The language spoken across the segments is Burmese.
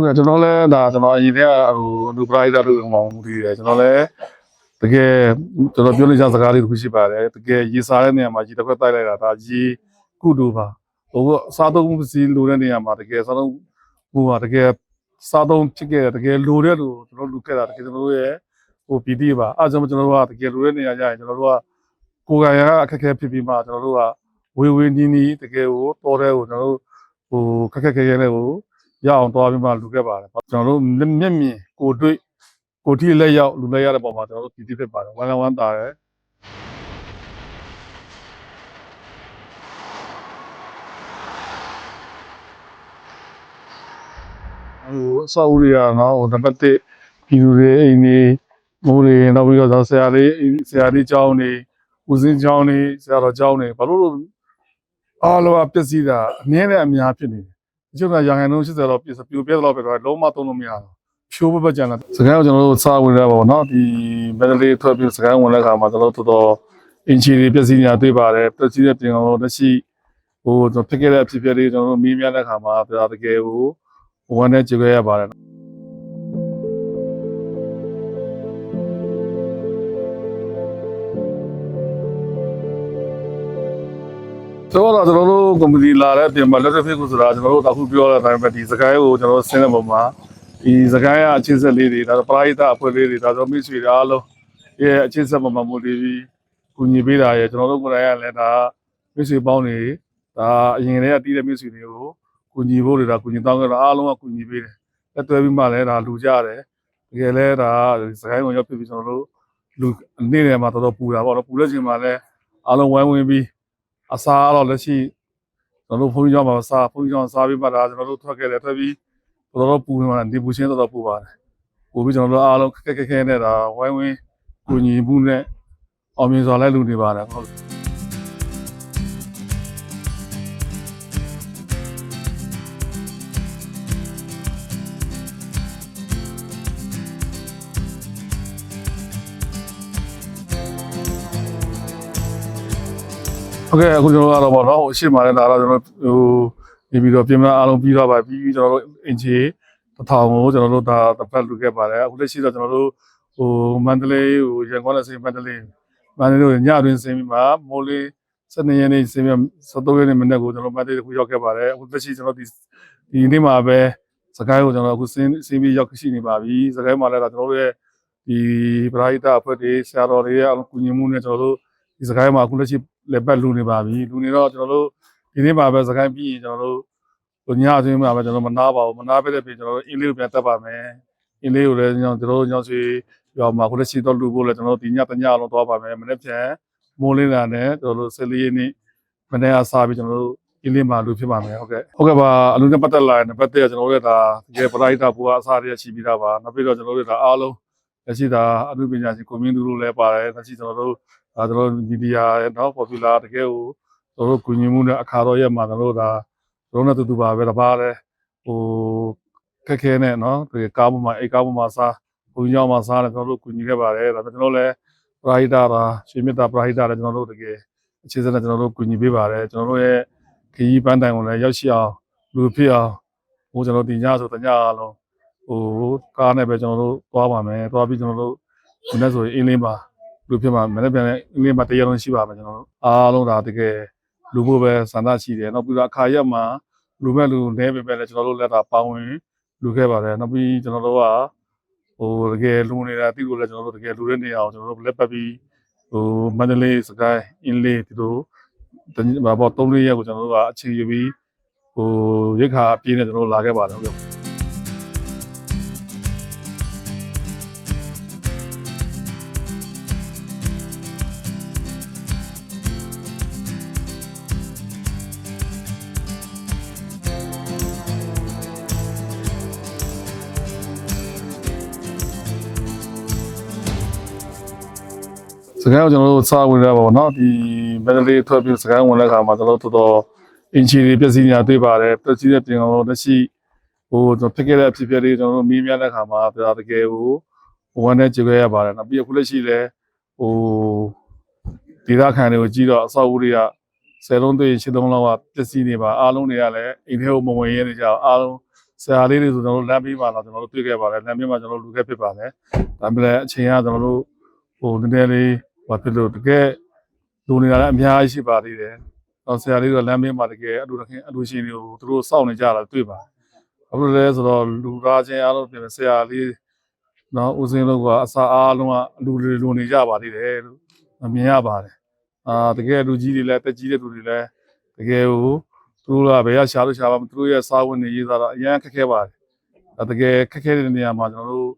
ဟုတ်ကဲ့ကျွန်တော်လည်းဒါကျွန်တော်အရင်တည်းကဟိုလူပရိုက်တာတို့မောင်းမှုတည်တယ်ကျွန်တော်လည်းတကယ်ကျွန်တော်ပြောနေကြစကားလေးတစ်ခုရှိပါတယ်တကယ်ရေစားတဲ့နေရာမှာရေတစ်ခွက်တိုက်လိုက်တာဒါရေကုတူပါဟိုအစားသုံးပစ္စည်းလိုတဲ့နေရာမှာတကယ်စားသုံးဟိုဟာတကယ်စားသုံးဖြစ်ခဲ့တယ်တကယ်လိုတဲ့လူကျွန်တော်လူခဲ့တာတကယ်ကျွန်တော်တို့ရဲ့ဟိုပီတိပါအဲဒါကြောင့်ကျွန်တော်တို့ကတကယ်လိုတဲ့နေရာကျရင်ကျွန်တော်တို့ကကိုယ်ကရအခက်အခဲဖြစ်ပြီးမှကျွန်တော်တို့ကဝေဝေနီးနီးတကယ်ကိုတော်တဲ့ကိုကျွန်တော်တို့ဟိုခက်ခက်ခဲခဲလေးကို ရအောင်သွားပြီးမှလူခဲ့ပါတယ်ကျွန်တော်တို့မျက်မျက်မြင်ကိုတွေ့ကိုထိလက်ရောက်လူလက်ရတဲ့ပုံမှာကျွန်တော်တို့ပြည်တိဖြစ်ပါတယ်ဝမ်းကဝမ်းတာရယ်ဟိုအဆောက်အဦတွေကနော်ဟိုနံပါတ်1ပြည်သူတွေအိမ်နေမိုးတွေနောက်ပြီးတော့ဆရာလေးဆရာလေးကျောင်းနေဦးစင်းကျောင်းနေဆရာတော်ကျောင်းနေဘာလို့လို့အားလုံးကပျက်စီးတာအနည်းနဲ့အများဖြစ်နေတယ် ဒီကျုပ်ကရာခိုင်နှုန်း80လောက်ပြည့်ပြိုပြဲတော့ပြတော့လုံးဝသုံးလို့မရတော့ဖြိုးပပကြံလာစကိုင်းကိုကျွန်တော်တို့စားဝင်ရပါဘောနော်ဒီမက်ဒလေးထွက်ပြီးစကိုင်းဝင်တဲ့ခါမှာကျွန်တော်တို့တော်တော်အင်ချီတွေပြည့်စည်နေတာတွေ့ပါတယ်ပြည့်စည်တဲ့ပြင်အောင်လက်ရှိဟိုကျွန်တော်ဖြစ်ခဲ့တဲ့အဖြစ်အပျက်လေးကျွန်တော်တို့မီးမြတဲ့ခါမှာတရားတကယ်ကိုဝမ်းနဲ့ကြွခဲ့ရပါတယ် ဆိုတော့ကျွန်တော်တို့ကွန်ပဏီလာတဲ့အပြင်မှာလက်ထပ်ဖြစ်ကိုဆိုတာကျွန်တော်တို့အခုပြောတဲ့အတိုင်းပဲဒီစကိုင်းကိုကျွန်တော်တို့ဆင်းတဲ့ပုံမှာဒီစကိုင်းကအချင်းဆက်လေးတွေဒါဆိုပရာဟိတအဖွဲ့လေးတွေဒါဆိုမိတ်ဆွေတွေအားလုံးရဲ့အချင်းဆက်ပုံမှာမို့ဒီပြီးကူညီပေးတာရဲ့ကျွန်တော်တို့ကိုယ်တိုင်ကလည်းဒါမိတ်ဆွေပေါင်းတွေဒါအရင်တည်းကတီးတဲ့မိတ်ဆွေတွေကိုကူညီဖို့တွေဒါကူညီတောင်းကြတာအားလုံးကကူညီပေးတယ်လက်တွဲပြီးမှလည်းဒါလူကြတယ်တကယ်လဲဒါစကိုင်းကိုရောက်ဖြစ်ပြီးကျွန်တော်တို့လူနေ့တယ်မှာတော်တော်ပူတာပေါ့နော်ပူတဲ့ချိန်မှာလည်းအားလုံးဝိုင်းဝင်ပြီး အစားတော့လက်ရှိကျွန်တော်တို့ဘုန်းကြီးကျောင်းမှာစားဘုန်းကြီးကျောင်းစားပြီးမှဒါကျွန်တော်တို့ထွက်ခဲ့တယ်ထွက်ပြီးတော်တော်ပူနေမှာဒီပူချင်းတော်တော်ပူပါတယ်ပူပြီးကျွန်တော်တို့အားလုံးခက်ခက်ခက်ခဲနဲ့ဒါဝိုင်းဝန်းကူညီမှုနဲ့အောင်မြင်စွာလိုက်လူနေပါတယ်ဟုတ် ဟုတ်ကဲ့အခုကျွန်တော်ကတော့ဗောနော်ဟိုအရှိမလည်းဒါတော့ကျွန်တော်ဟိုနေပြီးတော့ပြင်မအားလုံးပြီးတော့ပါပြီးကျွန်တော်တို့အင်ဂျီတစ်ထောင်ကိုကျွန်တော်တို့ဒါတစ်ပတ်လူခဲ့ပါတယ်အခုလက်ရှိတော့ကျွန်တော်တို့ဟိုမန္တလေးဟိုရန်ကုန်နဲ့စိမန္တလေးမန္တလေးတို့ညတွင်ဆင်းပြီးမှမိုးလေး12ရက်နေ့ဆင်းပြီး13ရက်နေ့မနေ့ကိုကျွန်တော်မန္တလေးတစ်ခုရောက်ခဲ့ပါတယ်အခုလက်ရှိကျွန်တော်ဒီဒီနေ့မှာပဲစကိုင်းကိုကျွန်တော်အခုဆင်းဆင်းပြီးရောက်ရှိနေပါပြီစကိုင်းမှာလည်းဒါကျွန်တော်တို့ရဲ့ဒီပရိသတ်အဖွဲ့တွေဆရာတော်တွေရဲ့အကူအညီမှုနဲ့ကျွန်တော်တို့ ဒီစကိုင်းမှာအခုလက်ရှိလက်ပတ်လူနေပါပြီလူနေတော့ကျွန်တော်တို့ဒီနေ့မှာပဲစကိုင်းပြီးရင်ကျွန်တော်တို့ဟိုညအချင်းမှာပဲကျွန်တော်မနာပါဘူးမနာပဲတဲ့ပြင်ကျွန်တော်တို့အင်းလေးကိုပြန်တက်ပါမယ်အင်းလေးကိုလည်းကျွန်တော်တို့ညောင်စီရောမှာခုလက်ရှိတော့လူဖို့လည်းကျွန်တော်တို့ဒီညတညလုံးသွားပါမယ်မနေ့ပြန်မိုးလင်းလာနဲ့ကျွန်တော်တို့၁၄ရက်နေ့မနေ့ကစပြီးကျွန်တော်တို့အင်းလေးမှာလူဖြစ်ပါမယ်ဟုတ်ကဲ့ဟုတ်ကဲ့ပါအလူနဲ့ပတ်သက်လာရင်ပတ်သက်ကျွန်တော်တို့ဒါတကယ်ပရိုက်တာဘူအစားရရှိပြီးသားပါနောက်ပြီးတော့ကျွန်တော်တို့ဒါအားလုံးလက်ရှိဒါအမှုပညာရှင်ကွန်မြူနတီတို့လည်းပါတယ်လက်ရှိကျွန်တော်တို့ ဒါကျွန်တော်မီဒီယာရဲ့နော် popular တကယ်ကိုကျွန်တော်တို့ကူညီမှုနဲ့အခါတော်ရက်မှာကျွန်တော်တို့ဒါကျွန်တော်တို့တူတူပါပဲတပါးလဲဟိုခက်ခဲနဲ့နော်ဒီကားပေါ်မှာအိတ်ကားပေါ်မှာစားဘုံကြောင်မှာစားတယ်ကျွန်တော်တို့ကူညီခဲ့ပါတယ်ဒါပေမဲ့ကျွန်တော်လည်းပရိုက်တာပါရွှေမြတ်တာပရိုက်တာလည်းကျွန်တော်တို့တကယ်အခြေစနဲ့ကျွန်တော်တို့ကူညီပေးပါတယ်ကျွန်တော်တို့ရဲ့ခရီးပန်းတိုင်ကိုလည်းရောက်ရှိအောင်လူဖြစ်အောင်ဟိုကျွန်တော်ဒီညဆိုတညအားလုံးဟိုကားနဲ့ပဲကျွန်တော်တို့သွားပါမယ်သွားပြီးကျွန်တော်တို့ဒီနေ့ဆိုရင်အင်းလင်းပါ လူဖြစ်မှာမနေ့ပြန်လည်းအင်္ဂလိပ်မှာတရားလုံးရှိပါမယ်ကျွန်တော်တို့အားလုံးဒါတကယ်လူဖို့ပဲစံသရှိတယ်နောက်ပြီးတော့အခါရက်မှာလူမဲ့လူနဲပဲပဲလည်းကျွန်တော်တို့လက်တာပေါင်းဝင်လူခဲ့ပါတယ်နောက်ပြီးကျွန်တော်တို့ကဟိုတကယ်လူနေတာတိလို့လည်းကျွန်တော်တို့တကယ်လူတဲ့နေရာအောင်ကျွန်တော်တို့လက်ပတ်ပြီးဟိုမန္တလေးစကိုင်းအင်းလေးဒီလိုတနည်းပေါ့၃လေးရက်ကိုကျွန်တော်တို့ကအခြေယူပြီးဟိုရိတ်ခါအပြင်းနဲ့ကျွန်တော်တို့လာခဲ့ပါတယ်ဟုတ်ကဲ့ စကိုင်းကိုကျွန်တော်တို့စားဝင်ရပါဘောเนาะဒီမက်ဒလေးထွက်ပြီးစကိုင်းဝင်တဲ့ခါမှာကျွန်တော်တို့တော်တော်အင်ချီတွေပြည့်စည်နေတာတွေ့ပါတယ်ပြည့်စည်တဲ့ပြင်အောင်လက်ရှိဟိုကျွန်တော်ဖြစ်ခဲ့တဲ့အဖြစ်အပျက်တွေကျွန်တော်တို့မီးမြတဲ့ခါမှာဒါတကယ်ကိုဝမ်းနဲ့ကြွခဲ့ရပါတယ်နောက်ပြီးအခုလက်ရှိလဲဟိုဒေသခံတွေကိုကြည့်တော့အဆောက်အဦတွေကဆယ်လုံးတွေ့ရှစ်လုံးလောက်ကပြည့်စည်နေပါအားလုံးတွေကလည်းအိမ်ထဲကိုမဝင်ရနေကြအောင်အားလုံး ဆရာလေးတွေဆိုကျွန်တော်တို့လမ်းဘေးမှာတော့ကျွန်တော်တို့တွေ့ခဲ့ပါတယ်လမ်းဘေးမှာကျွန်တော်တို့လူခဲ့ဖြစ်ပါတယ်ဒါပေမဲ့အချိန်ကကျွန်တော်တို့ဟိုနည်းနည်းလေး ဟိုဖြစ်လို့တကယ်လူနေတာလည်းအများကြီးရှိပါသေးတယ်တော့ဆရာလေးတို့လမ်းဘေးမှာတကယ်အလူတခင်အလူရှင်တွေကိုသူတို့စောင့်နေကြတာတွေ့ပါတယ်ဘာလို့လဲဆိုတော့လူသားချင်းအားလုံးပြင်ဆရာလေးနော်ဦးစင်းတို့ကအစာအားလုံးကအလူတွေလူနေကြပါသေးတယ်လို့မြင်ရပါတယ်အာတကယ်လူကြီးတွေလည်းတက်ကြီးတဲ့လူတွေလည်းတကယ်ကိုသူတို့ကဘယ်ရရှာလို့ရှာပါမသူတို့ရဲ့စာဝင်နေရေးသားတော့အရန်ခက်ခဲပါတယ်ဒါတကယ်ခက်ခဲတဲ့နေရာမှာကျွန်တော်တို့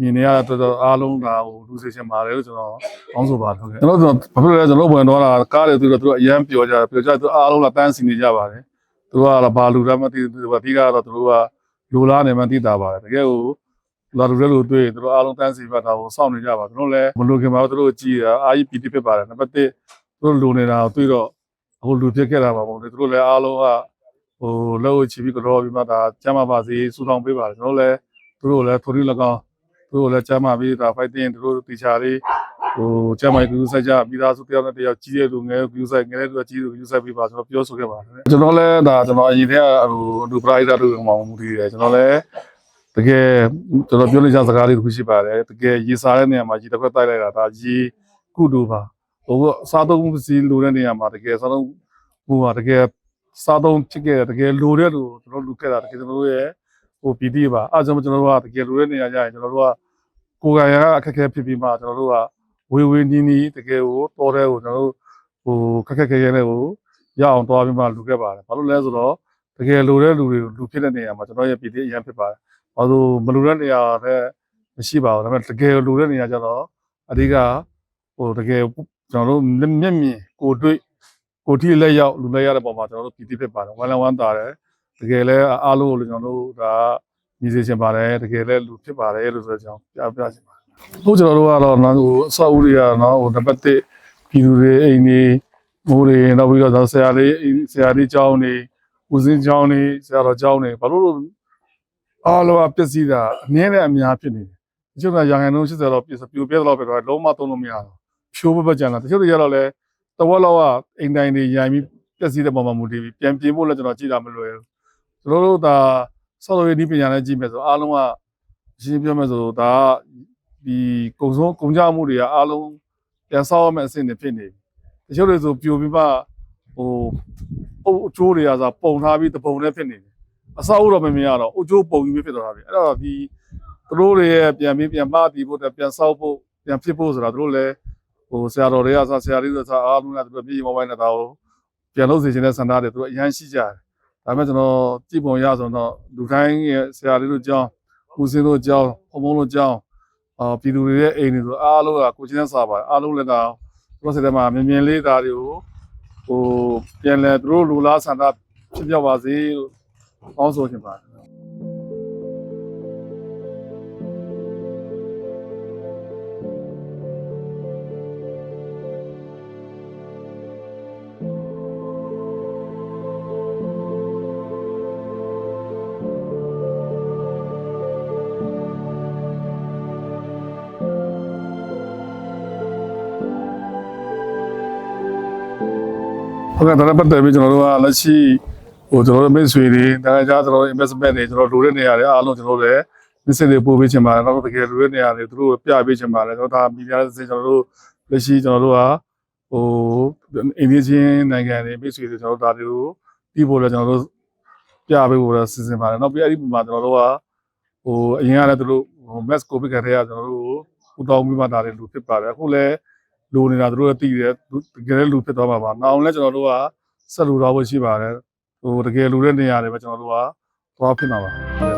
မြင်နေရတဲ့တော်တော်အားလုံးဒါဟိုလူစေချင်ပါတယ်လို့ကျွန်တော်ကောင်းဆိုပါတယ်ဟုတ်ကဲ့ကျွန်တော်တို့ဘာဖြစ်လို့လဲကျွန်တော်ဝင်တော့လာကားတွေသူတို့သူတို့အရန်ပျော်ကြတယ်ပျော်ကြသူအားလုံးလာတန်းစီနေကြပါတယ်သူတို့ကဘာလူလည်းမသိဘူးသူတို့အဓိကတော့သူတို့ကလူလားနေမှသိတာပါတယ်တကယ်ကိုလာလူတဲ့လူတွေ့သူတို့အားလုံးတန်းစီပါတာကိုစောင့်နေကြပါသူတို့လည်းမလူခင်မှာသူတို့ကြည်တာအာကြီးပီတိဖြစ်ပါတယ်နံပါတ်1သူတို့လူနေတာကိုတွေ့တော့အခုလူဖြစ်ခဲ့တာပါပေါ့လေသူတို့လည်းအားလုံးကဟိုလောက်ချီပြီးကြောပြီးမှဒါကျမ်းမာပါစေစူတောင်းပေးပါတယ်ကျွန်တော်လည်းသူတို့လည်းထိုးရ၎င်း သူတို့လည်းကျမ်းမာပြီးဒါ fighting သူတို့တီချာလေးဟိုကျမ်းမာကူဆိုင်ကြပြီးသားစုတယောက်နဲ့တယောက်ကြီးတဲ့လူငယ်ကူဆိုင်ငယ်တဲ့လူကြီးလူကူဆိုင်ပြီးပါကျွန်တော်ပြောဆိုခဲ့ပါတယ်ကျွန်တော်လည်းဒါကျွန်တော်အရင်တည်းကဟိုလူပရိုက်တာတို့မှမူတည်တယ်ကျွန်တော်လည်းတကယ်ကျွန်တော်ပြောနေချင်စကားလေးတစ်ခုရှိပါတယ်တကယ်ရေစားတဲ့နေရာမှာရေတစ်ခွက်တိုက်လိုက်တာဒါရေကုတူပါဟိုအစားသုံးပစ္စည်းလိုတဲ့နေရာမှာတကယ်စားသုံးဟိုဟာတကယ်စားသုံးဖြစ်ခဲ့တယ်တကယ်လိုတဲ့လူကျွန်တော်လူခဲ့တာတကယ်ကျွန်တော်တို့ရဲ့ဟိုပီတိပါအဲဒါကြောင့်ကျွန်တော်တို့ကတကယ်လိုတဲ့နေရာကျရင်ကျွန်တော်တို့က ကိုယ်ကရအခက်အခဲဖြစ်ပြီးမှကျွန်တော်တို့ကဝေဝေနီးနီးတကယ်ကိုတော်တဲ့ကိုကျွန်တော်တို့ဟိုခက်ခက်ခဲခဲနဲ့ကိုရအောင်တွားပြီးမှလူခဲ့ပါတယ်ဘာလို့လဲဆိုတော့တကယ်လိုတဲ့လူတွေလူဖြစ်တဲ့နေရာမှာကျွန်တော်ရဲ့ပီတိအရင်ဖြစ်ပါတယ်ဘာလို့မလူတဲ့နေရာတဲ့မရှိပါဘူးဒါပေမဲ့တကယ်လူတဲ့နေရာကျတော့အဓိကဟိုတကယ်ကျွန်တော်တို့မျက်မြင်ကိုတွေ့ကိုထိလက်ရောက်လူလက်ရတဲ့ပုံမှာကျွန်တော်တို့ပြည်တိဖြစ်ပါတယ်ဝမ်လန်ဝမ်တာတယ်တကယ်လဲအားလုံးကိုကျွန်တော်တို့ဒါ မြည်စေချင်ပါတယ်တကယ်လဲလူဖြစ်ပါတယ်လို့ဆိုတဲ့အကြောင်းပြပြချင်ပါတယ်ဟုတ်ကျွန်တော်တို့ကတော့နော်ဟိုအဆောက်အဦတွေကနော်ဟိုနံပါတ်1ပြည်သူတွေအိမ်တွေမိုးတွေနောက်ပြီးတော့ဆရာလေးဆရာလေးကျောင်းတွေဦးစင်းကျောင်းတွေဆရာတော်ကျောင်းတွေဘာလို့လို့အားလုံးကပျက်စီးတာအနည်းနဲ့အများဖြစ်နေတယ်တချို့ကရာခိုင်နှုန်း80လောက်ပြည့်ပြိုပြဲတော့ပဲတော့လုံးဝသုံးလို့မရတော့ဖြိုးပပကြံတာတချို့တွေရတော့လဲတဝက်လောက်ကအိမ်တိုင်းတွေရိုင်ပြီးပျက်စီးတဲ့ပုံမှာမူတည်ပြီးပြန်ပြင်ဖို့လည်းကျွန်တော်ကြည့်တာမလွယ်ဘူးကျွန်တော်တို့ဒါ ဆောက်လုပ်ရေးဒီပညာနဲ့ကြည့်မယ်ဆိုအားလုံးကရှင်းပြောမယ်ဆိုဒါဒီကုံစုံကုံကြမှုတွေကအားလုံးပြန်ဆောက်ရမယ့်အဆင့်တွေဖြစ်နေပြီတချို့တွေဆိုပြိုပြီးမှဟိုအုပ်အချိုးတွေကဆိုပုံထားပြီးတပုံနဲ့ဖြစ်နေတယ်အဆောက်အဦတော့မမြင်ရတော့အုတ်ကျိုးပုံကြီးပဲဖြစ်သွားတာပြီအဲ့တော့ဒီသူတို့တွေရဲ့ပြန်ပြီးပြန်မတည်ဖို့တက်ပြန်ဆောက်ဖို့ပြန်ဖြစ်ဖို့ဆိုတာသူတို့လည်းဟိုဆရာတော်တွေကဆရာလေးတွေဆရာအားလုံးကသူတို့ပြည်မောင်းပိုင်းနဲ့တော့ပြန်လို့စီခြင်းတဲ့စန္ဒတွေသူတို့အရန်ရှိကြတယ် ဒါပေမဲ့ကျွန်တော်ကြည့်ပုံရဆိုတော့လူတိုင်းရဲ့ဆရာလေးတို့ကြောင်းဦးစင်းတို့ကြောင်းဘုံဘုံတို့ကြောင်းအာပြည်သူတွေရဲ့အိမ်တွေဆိုအားလုံးကကိုချင်းနဲ့စားပါတယ်အားလုံးလည်းတော့သူတို့စိတ်ထဲမှာမြင်မြင်လေးသားတွေကိုဟိုပြန်လဲသူတို့လူလားစန္ဒဖြစ်ပြောက်ပါစေလို့ကောင်းဆိုချင်ပါတယ် ဟုတ်ကဲ့ဒါနဲ့ပတ်သက်ပြီးကျွန်တော်တို့ကလက်ရှိဟိုကျွန်တော်တို့မိတ်ဆွေတွေတခါကြားကျွန်တော်တို့ investment တွေကျွန်တော်လိုတဲ့နေရာတွေအားလုံးကျွန်တော်တို့လည်း message တွေပို့ပေးချင်ပါတယ်နောက်တကယ်လိုတဲ့နေရာတွေသူတို့ပြပေးချင်ပါတယ်ကျွန်တော်ဒါမီဒီယာစစ်ကျွန်တော်တို့လက်ရှိကျွန်တော်တို့ကဟိုအိန္ဒိယချင်းနိုင်ငံတွေမိတ်ဆွေတွေကျွန်တော်တို့ဒါတွေကိုပြီးဖို့လည်းကျွန်တော်တို့ပြပေးဖို့လည်းစီစဉ်ပါတယ်နောက်ပြီးအဲ့ဒီပုံမှာကျွန်တော်တို့ကဟိုအရင်ကလည်းသူတို့ဟို mass covid ကတည်းကကျွန်တော်တို့ကိုပူတောင်းပြီးမှဒါတွေလူဖြစ်ပါတယ်အခုလည်း လိုနေတာသူတို့လည်းသိတယ်တကယ်လည်းလူဖြစ်သွားမှာပါနောက်လည်းကျွန်တော်တို့ကဆက်လူတော့ဖို့ရှိပါတယ်ဟိုတကယ်လူတဲ့နေရာတွေပဲကျွန်တော်တို့ကသွားဖြစ်မှာပါ